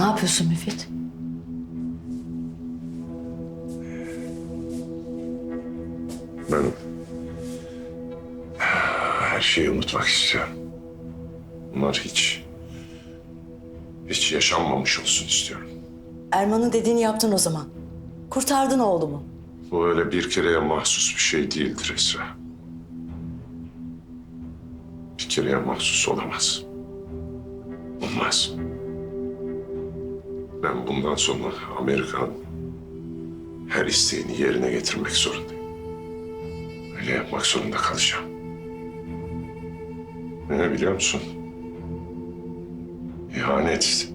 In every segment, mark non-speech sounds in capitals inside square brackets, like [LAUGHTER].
Ne yapıyorsun Müfit? Ben her şeyi unutmak istiyorum. Bunlar hiç hiç yaşanmamış olsun istiyorum. Erman'ın dediğini yaptın o zaman. Kurtardın oğlumu. Bu öyle bir kereye mahsus bir şey değildir Esra. Bir kereye mahsus olamaz. Olmaz. Ben bundan sonra Amerika'nın her isteğini yerine getirmek zorundayım. Öyle yapmak zorunda kalacağım. Ne biliyor musun? İhanet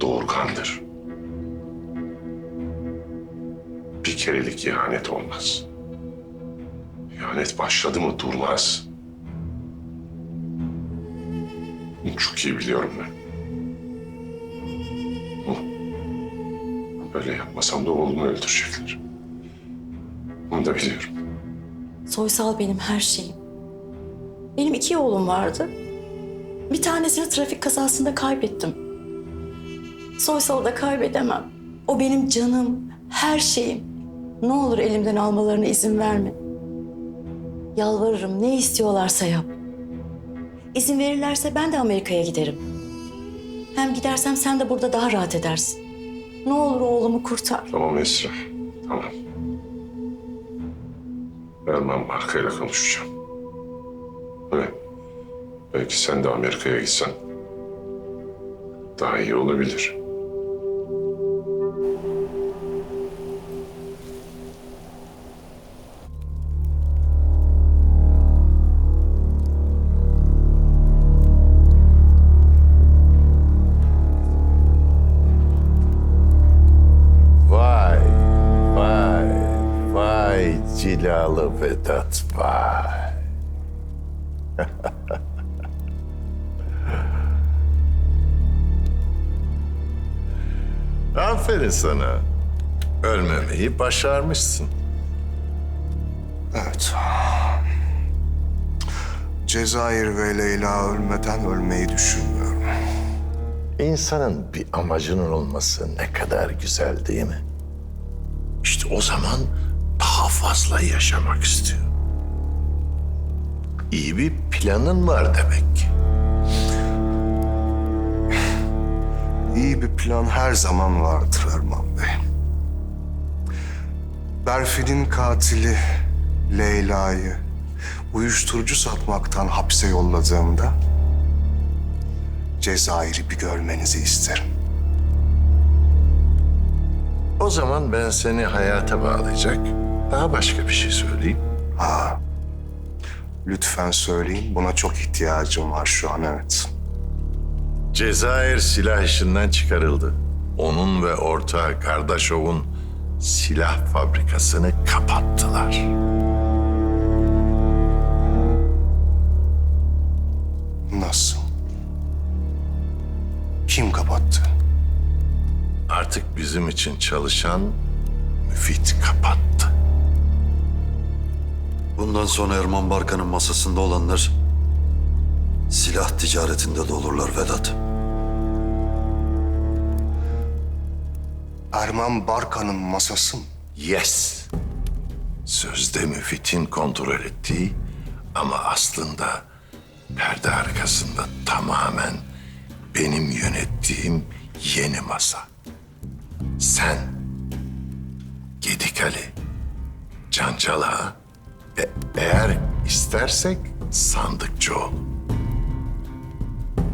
doğurgandır. Bir kerelik ihanet olmaz. İhanet başladı mı durmaz. Çok iyi biliyorum ben. Böyle yapmasam da oğlumu öldürecekler. Bunu da biliyorum. Soysal benim her şeyim. Benim iki oğlum vardı. Bir tanesini trafik kazasında kaybettim. Soysal'ı da kaybedemem. O benim canım, her şeyim. Ne olur elimden almalarına izin verme. Yalvarırım ne istiyorlarsa yap. İzin verirlerse ben de Amerika'ya giderim. Hem gidersem sen de burada daha rahat edersin. Ne olur oğlumu kurtar. Tamam Esra, tamam. Erman markayla konuşacağım. Evet. Belki sen de Amerika'ya gitsen daha iyi olabilir. Vedat vay. [LAUGHS] Aferin sana. Ölmemeyi başarmışsın. Evet. Cezayir ve Leyla ölmeden ölmeyi düşünmüyorum. İnsanın bir amacının olması ne kadar güzel değil mi? İşte o zaman daha fazla yaşamak istiyor. İyi bir planın var demek. İyi bir plan her zaman vardır Erman Bey. Berfin'in katili Leyla'yı uyuşturucu satmaktan hapse yolladığımda Cezayir'i bir görmenizi isterim. O zaman ben seni hayata bağlayacak daha başka bir şey söyleyeyim. Ha. Lütfen söyleyin. Buna çok ihtiyacım var şu an evet. Cezayir silah işinden çıkarıldı. Onun ve ortağı Kardaşov'un silah fabrikasını kapattılar. Nasıl? Kim kapattı? Artık bizim için çalışan Müfit kapattı. Bundan sonra Erman Barkan'ın masasında olanlar silah ticaretinde de olurlar Vedat. Erman Barkan'ın masası mı? Yes. Sözde Müfit'in kontrol ettiği ama aslında perde arkasında tamamen benim yönettiğim yeni masa. Sen, Gedik Ali, Cancala ve eğer istersek sandıkçı ol.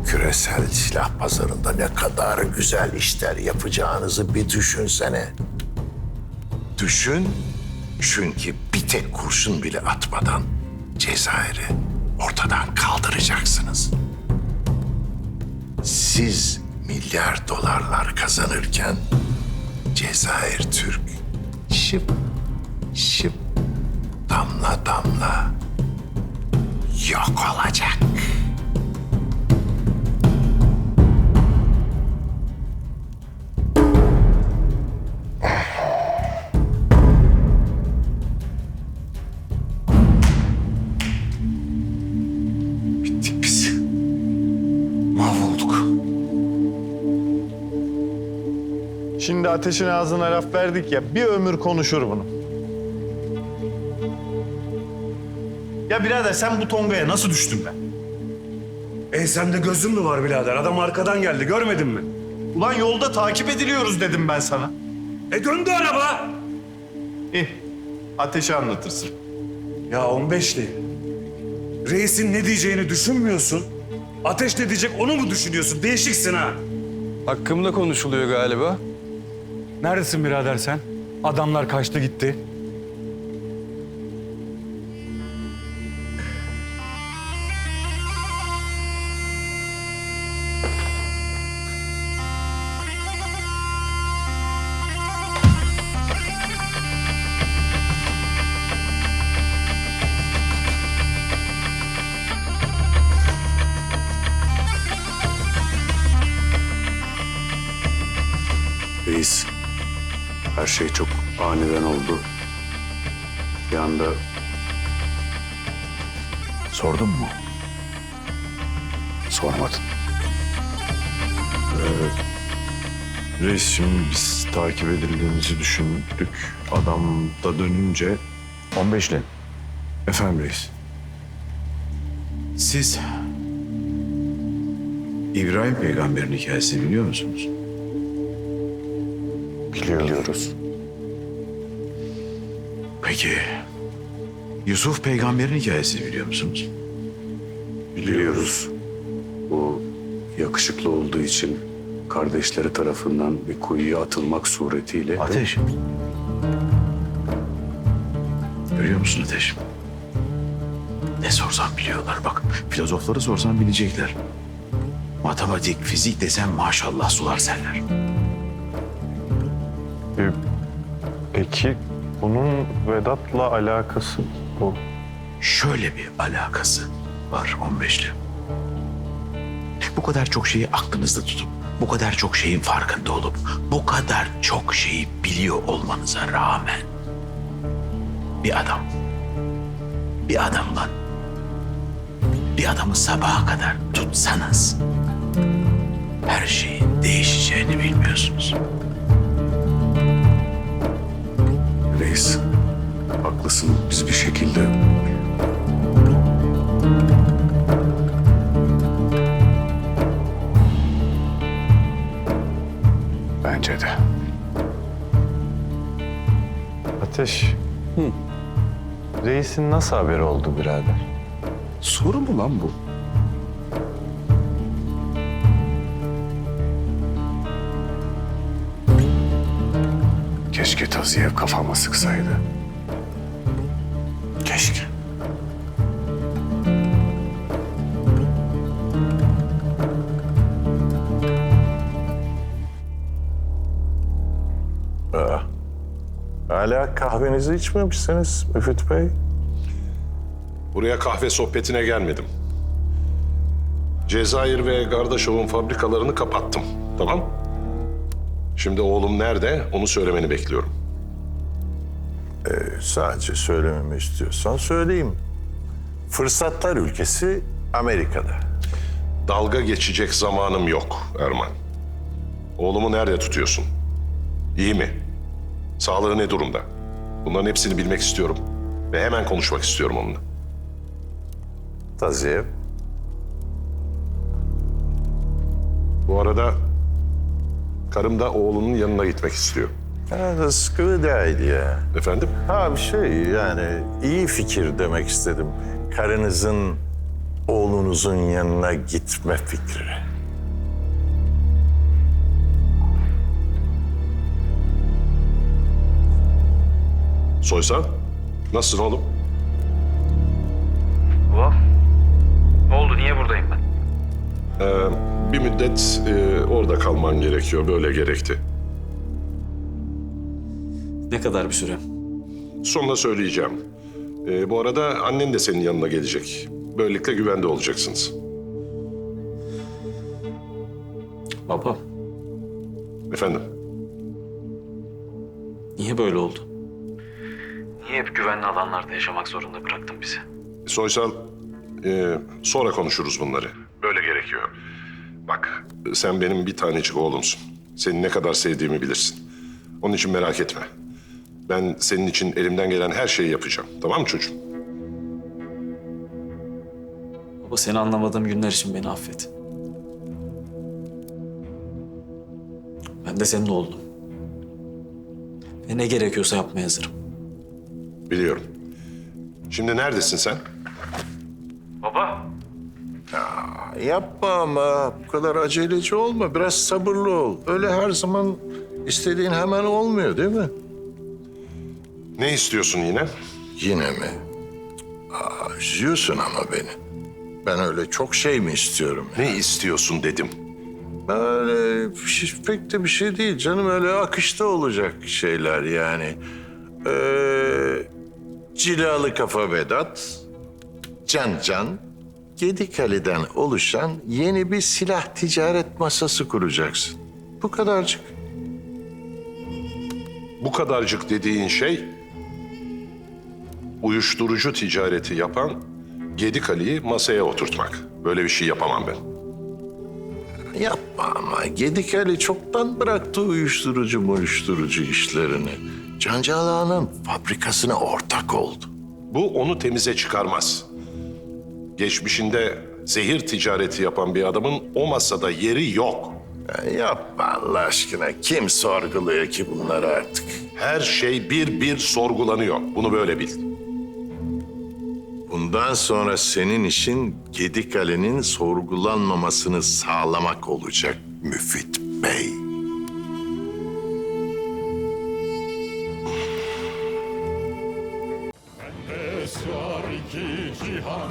Küresel silah pazarında ne kadar güzel işler yapacağınızı bir düşünsene. Düşün çünkü bir tek kurşun bile atmadan Cezayir'i ortadan kaldıracaksınız. Siz milyar dolarlar kazanırken Cezayir Türk şıp şıp damla damla yok olacak. Bittik biz. Mahvolduk. Şimdi ateşin ağzına laf verdik ya bir ömür konuşur bunu. Ya birader sen bu tongaya nasıl düştün be? E sende gözün mü var birader? Adam arkadan geldi görmedin mi? Ulan yolda takip ediliyoruz dedim ben sana. E döndü araba. İyi. Ateşi anlatırsın. Ya 15'li. Reisin ne diyeceğini düşünmüyorsun. Ateş ne diyecek onu mu düşünüyorsun? Değişiksin ha. Hakkımda konuşuluyor galiba. Neredesin birader sen? Adamlar kaçtı gitti. Şey çok aniden oldu. Bir anda... Sordun mu? Sormadın. Reis şimdi biz takip edildiğimizi düşündük. Adam da dönünce 15'li. efendim reis. Siz İbrahim peygamberin hikayesini biliyor musunuz? Biliyoruz. Peki Yusuf peygamberin hikayesini biliyor musunuz? Biliyoruz. Bu yakışıklı olduğu için kardeşleri tarafından bir kuyuya atılmak suretiyle... Ateş. Görüyor musun Ateş? Ne sorsan biliyorlar. Bak filozofları sorsan bilecekler. Matematik, fizik desen maşallah sular seller. Peki bunun Vedat'la alakası bu. Şöyle bir alakası var 15'li. Bu kadar çok şeyi aklınızda tutup, bu kadar çok şeyin farkında olup, bu kadar çok şeyi biliyor olmanıza rağmen bir adam, bir adam lan, bir adamı sabaha kadar tutsanız her şeyin değişeceğini bilmiyorsunuz. Reis, haklısın. Biz bir şekilde... Bence de. Ateş. Reisin nasıl haberi oldu birader? Soru mu lan bu? Keşke Taziyev kafama sıksaydı. Keşke. Hala kahvenizi içmemişsiniz Müfit Bey. Buraya kahve sohbetine gelmedim. Cezayir ve Gardaşov'un fabrikalarını kapattım. Tamam? Şimdi oğlum nerede? Onu söylemeni bekliyorum. Sadece söylememi istiyorsan söyleyeyim. Fırsatlar ülkesi Amerika'da. Dalga geçecek zamanım yok Erman. Oğlumu nerede tutuyorsun? İyi mi? Sağlığı ne durumda? Bunların hepsini bilmek istiyorum. Ve hemen konuşmak istiyorum onunla. Taziyev. Bu arada karım da oğlunun yanına gitmek istiyor. Ha, das ist gute idea. Efendim? Ha bir şey yani iyi fikir demek istedim. Karınızın oğlunuzun yanına gitme fikri. Soysal, nasılsın oğlum? Ne oldu? Niye buradayım ben? Ee, bir müddet e, orada kalman gerekiyor. Böyle gerekti. Ne kadar bir süre? Sonra söyleyeceğim. Ee, bu arada annen de senin yanına gelecek. Böylelikle güvende olacaksınız. Baba, Efendim? niye böyle oldu? Niye hep güvenli alanlarda yaşamak zorunda bıraktın bizi? Soysal, e, sonra konuşuruz bunları. Böyle gerekiyor. Bak, sen benim bir tanecik oğlumsun. Seni ne kadar sevdiğimi bilirsin. Onun için merak etme. Ben senin için elimden gelen her şeyi yapacağım. Tamam mı çocuğum? Baba seni anlamadığım günler için beni affet. Ben de senin oğlum. Ve ne gerekiyorsa yapmaya hazırım. Biliyorum. Şimdi neredesin sen? Yapma ama bu kadar aceleci olma. Biraz sabırlı ol. Öyle her zaman istediğin hemen olmuyor değil mi? Ne istiyorsun yine? Yine mi? Aa, üzüyorsun ama beni. Ben öyle çok şey mi istiyorum? Ne istiyorsun dedim. Öyle bir şey- pek de bir şey değil canım. Öyle akışta olacak şeyler yani. Ee, cilalı kafa Vedat, Can Can, Gedikali'den oluşan yeni bir silah ticaret masası kuracaksın. Bu kadarcık. Bu kadarcık dediğin şey uyuşturucu ticareti yapan Gedik Ali'yi masaya oturtmak. Böyle bir şey yapamam ben. Yapma ama Gedikali çoktan bıraktı uyuşturucu uyuşturucu işlerini. Cancalağının fabrikasına ortak oldu. Bu onu temize çıkarmaz. Geçmişinde zehir ticareti yapan bir adamın o masada yeri yok. Ya yapma Allah aşkına. Kim sorguluyor ki bunları artık? Her şey bir bir sorgulanıyor. Bunu böyle bil. Bundan sonra senin işin Gedikali'nin sorgulanmamasını sağlamak olacak Müfit Bey. Sığar iki cihan